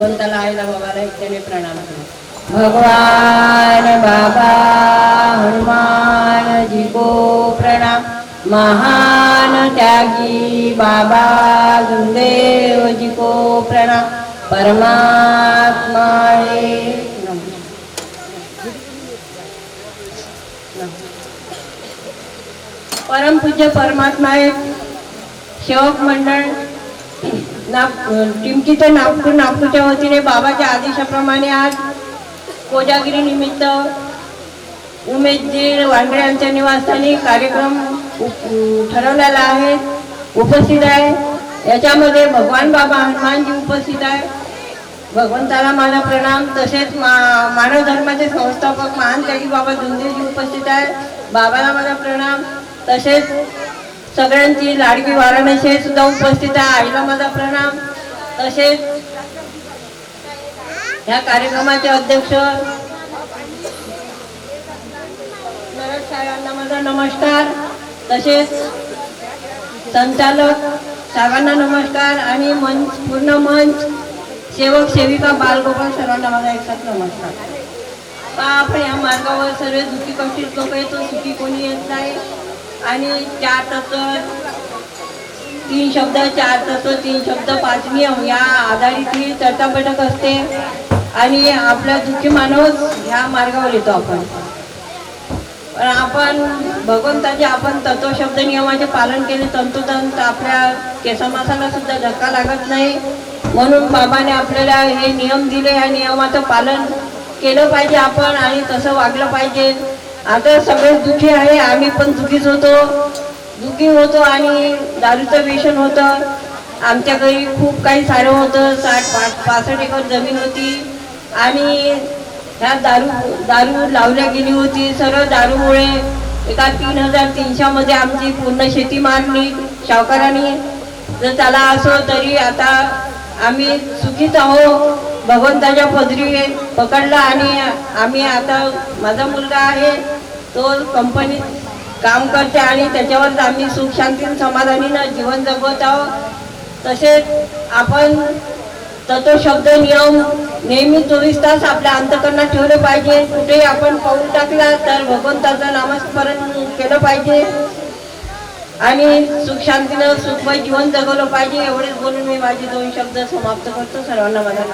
भगवंताला आईला बाबाला एकट्याने प्रणाम करू भगवान बाबा हनुमान जी को प्रणाम. महान त्यागी बाबा गुरुदेव जी को प्रणाम. परमात्मा परमपूज्य परमात्मा एक सेवक मंडळ. नाग टिमकीचं नागपूर नागपूरच्या वतीने बाबाच्या आदेशाप्रमाणे आज कोजागिरी निमित्त उमेशजी वांगडे यांच्या निवासस्थानी कार्यक्रम उप- ठरवलेला आहे. उपस्थित आहे. याच्यामध्ये भगवान बाबा हनुमानजी उपस्थित आहे. भगवंताला माझा प्रणाम. तसेच मा मानव धर्माचे संस्थापक महान त्यागी बाबा धुंदेजी उपस्थित आहे. बाबाला माझा प्रणाम. तसेच सगळ्यांची लाडकी वाराणसी सुद्धा उपस्थित आहे. आईला माझा प्रणाम. तसेच या कार्यक्रमाचे अध्यक्ष साहेबांना माझा नमस्कार. तसेच संचालक साहेबांना नमस्कार आणि मंच पूर्ण मंच सेवक सेविका बालगोपाल सर्वांना माझा एकसाथ नमस्कार. बाप आपण या मार्गावर सर्व दुखी कष्टीत लोक येतो सुखी कोणी येत नाही? आणि चार तत्व तीन शब्द चार तत्व तीन शब्द पाच नियम या आधारित ही चर्चा बैठक असते. आणि आपला दुःखी माणूस ह्या मार्गावर येतो आपण. पण आपण भगवंताचे आपण तत्व शब्द नियमाचे पालन केले तंतोतंत आपल्या केसमासाला सुद्धा धक्का लागत नाही. म्हणून बाबाने आपल्याला हे नियम दिले. या नियमाचं पालन केलं पाहिजे आपण आणि तसं वागलं पाहिजे. आता सगळे दुखी आहे आम्ही पण दुखीच होतो. दुखी होतो आणि दारूचं व्यसन होतं. आमच्या घरी खूप काही सारं होतं. साठ पाच पासष्ट एकर जमीन होती. आणि ह्या दारू दारू लावल्या गेली होती. सर्व दारूमुळे एका तीन हजार तीनशेमध्ये आमची पूर्ण शेती मारली सावकारांनी जर त्याला असो तरी आता आम्ही सुखीच आहो भगवंताच्या पदरी पकडला आणि आम्ही आता माझा मुलगा आहे. तो कंपनीत काम करते आणि त्याच्यावर आम्ही सुख शांती समाधानीनं जीवन जगवत आहोत. तसेच आपण तत्व शब्द नियम नेहमी चोवीस तास आपल्या अंतकरणात ठेवले पाहिजे. कुठेही आपण पाऊल टाकला तर भगवंताचं नामस्मरण केलं पाहिजे. आणि सुख शांतीनं सुखमय जीवन जगवलं पाहिजे. एवढेच बोलून मी माझे दोन शब्द समाप्त करतो. सर्वांना माझा